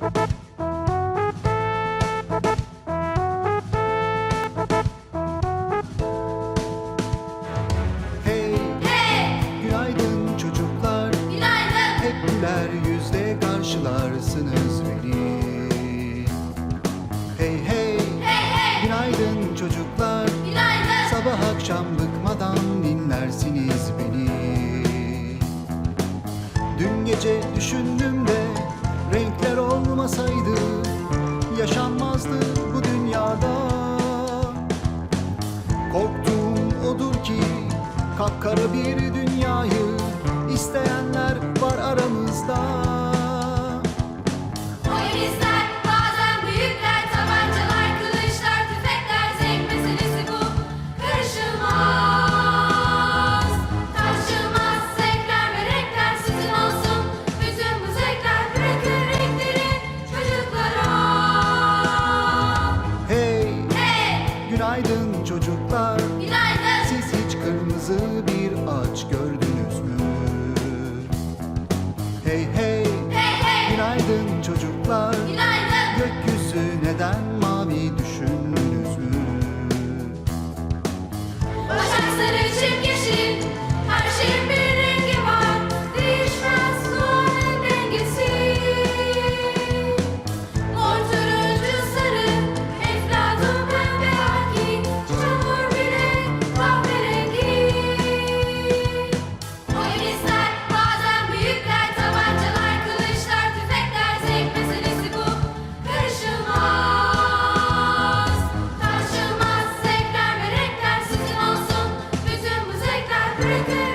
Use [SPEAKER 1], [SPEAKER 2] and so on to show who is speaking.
[SPEAKER 1] Hey, günaydın çocuklar. Günaydın. Hep güler yüzle karşılarsınız beni. Hey hey, günaydın çocuklar. Günaydın. Sabah akşam bıkmadan dinlersiniz beni. Dün gece düşündüm de Renkler olmasaydı yaşanmazdı bu dünyada. Korktuğum odur ki kapkara bir dünyayı isteyenler var aramızda. Günaydın çocuklar. Günaydın. Siz hiç kırmızı bir ağaç gördünüz mü? Hey hey. Hey hey. Günaydın çocuklar.
[SPEAKER 2] Africa.